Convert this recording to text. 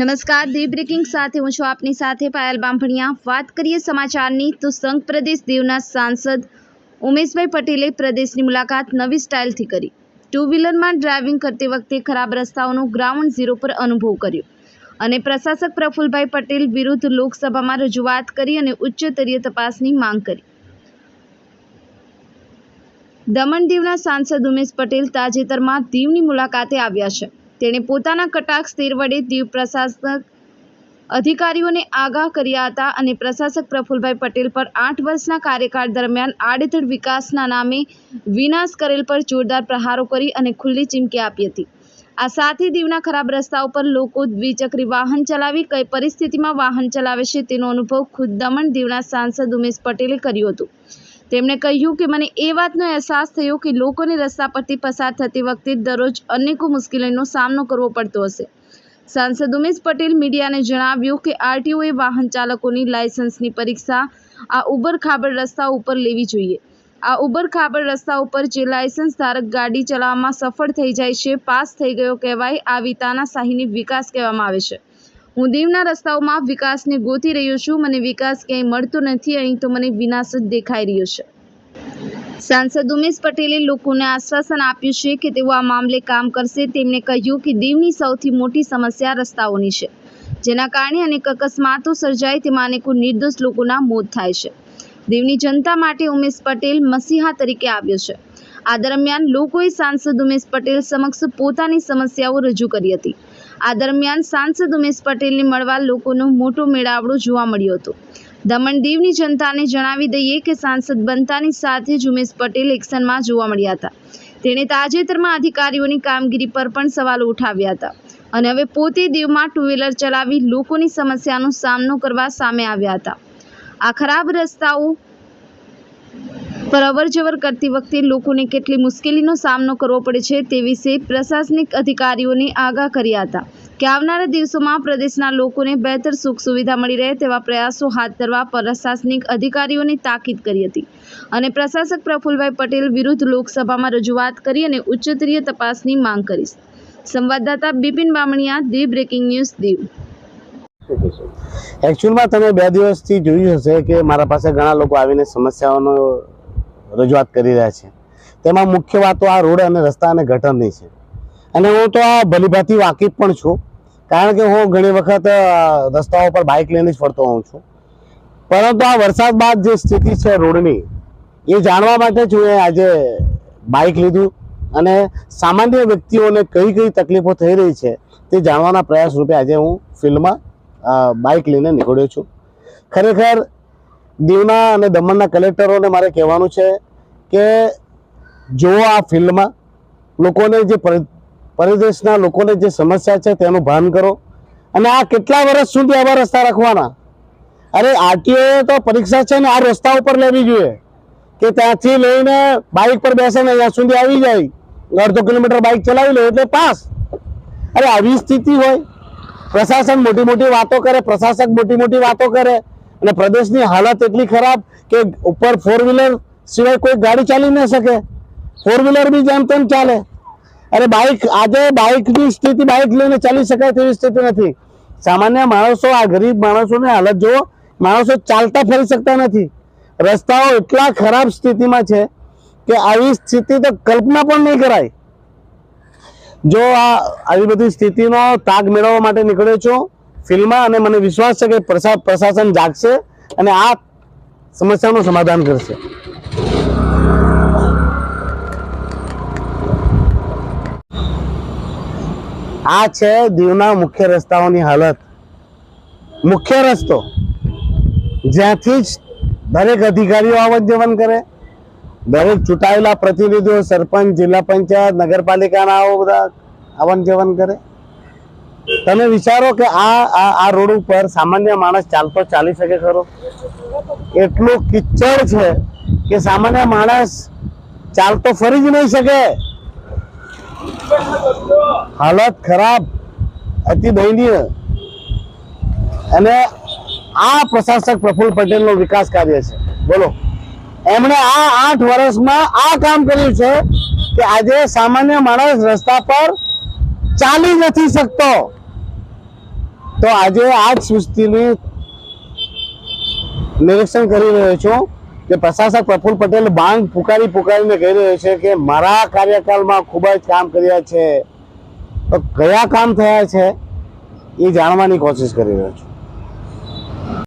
નમસ્કાર, દી બ્રેકિંગ સાથે હું છું આપની સાથે પાયલ બાંભણિયા. વાત કરીએ સમાચારની, તો સંઘ પ્રદેશ દીવના સાંસદ ઉમેશભાઈ પટેલે પ્રદેશની મુલાકાત નવી સ્ટાઇલથી કરી. ટુ વ્હીલરમાં ડ્રાઇવિંગ કરતી વખતે ખરાબ રસ્તાઓનો ગ્રાઉન્ડ ઝીરો પર અનુભવ કર્યો અને પ્રશાસક પ્રફુલભાઈ પટેલ વિરુદ્ધ લોકસભામાં રજૂઆત કરી અને ઉચ્ચતરીય તપાસની માંગ કરી. દમણ દીવના સાંસદ ઉમેશ પટેલ તાજેતરમાં દીવની મુલાકાતે આવ્યા છે. તેણે પોતાના કટાક્ષ તીર વડે દીવ પ્રશાસક અધિકારીઓને આગાહ કર્યા હતા અને પ્રશાસક પ્રફુલભાઈ પટેલ પર આઠ વર્ષના કાર્યકાળ દરમિયાન આડેધડ વિકાસના નામે વિનાશ કરેલ પર જોરદાર પ્રહારો કરી અને ખુલ્લી ચીમકી આપી હતી. આ સાથે દીવના ખરાબ રસ્તાઓ પર લોકો દ્વિચક્રી વાહન ચલાવી કઈ પરિસ્થિતિમાં વાહન ચલાવે છે તેનો અનુભવ ખુદ દમણ દીવના સાંસદ ઉમેશ પટેલે કર્યું હતું. તેમણે કહ્યું કે મને એ વાતનો અહેસાસ થયો કે લોકોને રસ્તા પરથી પસાર થતી વખતે દરરોજ અનેકો મુશ્કેલીનો સામનો કરવો પડતો હશે. સાંસદ ઉમેશ પટેલ મીડિયાને જણાવ્યું કે આરટીઓએ વાહન ચાલકોની લાયસન્સની પરીક્ષા, આ ઉબરખાબડ રસ્તા ઉપર લેવી જોઈએ. આ ઉબરખાબડ રસ્તા ઉપર જે લાયસન્સ ધારક ગાડી ચલાવવામાં સફળ થઈ જાય છે, પાસ થઈ ગયો કહેવાય, આ વિતાના શાહીની વિકાસ કહેવામાં આવે છે. હું દીવના રસ્તાઓમાં વિકાસને ગોતી રહ્યો છું. મને વિકાસ ક્યાંય મળતો નથી. અહીં તો મને વિનાશ જ દેખાઈ રહ્યો છે. સાંસદ ઉમેશ પટેલે લોકોને આશ્વાસન આપ્યું છે કે તેઓ આ મામલે કામ કરશે. તેમણે કહ્યું કે દીવની સૌથી મોટી સમસ્યા રસ્તાઓની છે, જેના કારણે અનેક અકસ્માતો સર્જાય. તેમાં અનેકો નિર્દોષ લોકોના મોત થાય છે. દીવની જનતા માટે ઉમેશ પટેલ મસીહા તરીકે આવ્યો છે. આ દરમિયાન લોકોએ સાંસદ ઉમેશ પટેલ સમક્ષ પોતાની સમસ્યાઓ રજૂ કરી હતી. આ દરમિયાન સાંસદ ઉમેશ પટેલને મળવા લોકોનો મોટો મેળાવડું જોવા મળ્યો હતો. દમણ દીવની જનતાને જણાવી દઈએ કે સાંસદ બનતાની સાથે જ ઉમેશ પટેલ એક્શનમાં જોવા મળ્યા હતા. તેણે તાજેતરમાં અધિકારીઓની કામગીરી પર પણ સવાલો ઉઠાવ્યા હતા અને હવે પોતે દીવમાં ટુ વ્હીલર ચલાવી લોકોની સમસ્યાનો સામનો કરવા સામે આવ્યા હતા. આ ખરાબ રસ્તાઓ પર અવરજવર કરતી વખતે લોકોને કેટલી મુશ્કેલીનો સામનો કરવો પડે છે તે વિશે પ્રશાસનિક અધિકારીઓને આગાહ કર્યા હતા કે આવનારા દિવસોમાં પ્રદેશના લોકોને બહેતર સુખ સુવિધા મળી રહે તેવા પ્રયાસો હાથ ધરવા પ્રશાસનિક અધિકારીઓને તાકીદ કરી હતી અને પ્રશાસક પ્રફુલભાઈ પટેલ વિરુદ્ધ લોકસભામાં રજૂઆત કરી અને ઉચ્ચતરીય તપાસની માંગ કરી. સંવાદદાતા Bipin Bamaniya the breaking news, Diu. એકચ્યુઅલમાં તમે બે દિવસથી જોયું હશે કે મારા પાસે ઘણા લોકો આવીને સમસ્યાઓનો રજૂઆત કરી રહ્યા છે. તેમાં મુખ્ય વાતો આ રોડ અને રસ્તા અને ગટરની છે. અને હું તો આ ભલીભાતી વાકેફ પણ છું, કારણ કે હું ઘણી વખત રસ્તાઓ પર બાઇક લઈને જ ફરતો હોઉં છું. પરંતુ આ વરસાદ બાદ જે સ્થિતિ છે રોડની, એ જાણવા માટે જ હું આજે બાઇક લીધું અને સામાન્ય વ્યક્તિઓને કઈ કઈ તકલીફો થઈ રહી છે તે જાણવાના પ્રયાસ રૂપે આજે હું ફિલ્ડમાં બાઇક લઈને નીકળ્યો છું. ખરેખર, દીવના અને દમણના કલેક્ટરોને મારે કહેવાનું છે કે જુઓ આ ફિલ્ડમાં લોકોને જે પરદેશના લોકોને જે સમસ્યા છે તેનું ભાન કરો. અને આ કેટલા વર્ષ સુધી આવા રસ્તા રાખવાના? અરે આરટીઓએ તો પરીક્ષા છે ને આ રસ્તા ઉપર લેવી જોઈએ. કે ત્યાંથી લઈને બાઇક પર બેસે ને અહીંયા સુધી આવી જાય. અડધો કિલોમીટર બાઇક ચલાવી લે એટલે પાસ. અરે આવી સ્થિતિ હોય. પ્રશાસન મોટી મોટી વાતો કરે, પ્રશાસક મોટી મોટી વાતો કરે. અને પ્રદેશની હાલત એટલી ખરાબ કે ઉપર ફોર વ્હીલર સિવાય કોઈ ગાડી ચાલી ન શકે. ફોર વ્હીલર બી જેમ તેમ ચાલે. અરે બાઇક આજે બાઇકની સ્થિતિ બાઇક લઈને ચાલી શકાય તેવી સ્થિતિ નથી. સામાન્ય માણસો, આ ગરીબ માણસોની હાલત જુઓ, માણસો ચાલતા ફરી શકતા નથી. રસ્તાઓ એટલા ખરાબ સ્થિતિમાં છે કે આવી સ્થિતિ તો કલ્પના પણ નહીં કરાય. જો આ આવી બધી સ્થિતિનો તાગ મેળવવા માટે નીકળ્યો છું, ફિલ્મમાં અને મને વિશ્વાસ છે કે પ્રશા- પ્રશાસન જાગશે અને આ સમસ્યાનું સમાધાન કરશે. આ છે દીવના મુખ્ય રસ્તાઓની હાલત. મુખ્ય રસ્તો. જ્યાંથી જ દરેક અધિકારીઓ આવન જવન કરે. દરેક ચૂંટાયેલા પ્રતિનિધિઓ, સરપંચ, જિલ્લા પંચાયત, નગરપાલિકાના આવો બધા આવન જવન કરે. તમે વિચારો કે આ આ રોડ ઉપર સામાન્ય માણસ ચાલતો ચાલી શકે ખરો? એટલું કિચ્ચડ છે કે સામાન્ય માણસ ચાલતો ફરી જ નહીં શકે. હાલત ખરાબ, અતિ દયનીય. અને આ પ્રશાસક પ્રફુલ્લ પટેલનો વિકાસ કાર્ય છે. બોલો. એમણે આ આઠ વર્ષમાં આ કામ કર્યું છે કે આજે સામાન્ય માણસ રસ્તા પર ચાલી નથી શકતો. તો આજે આ જ સ્થિતિની નિરીક્ષણ કરી રહ્યો છું. કે પ્રશાસક પ્રફુલ્લ પટેલ બાંગ પુકારી પુકારીને કહી રહ્યો છે કે મારા કાર્યકાળમાં ખૂબ જ કામ કર્યા છે. તો કયા કામ થયા છે એ જાણવાની કોશિશ કરી રહ્યો છું.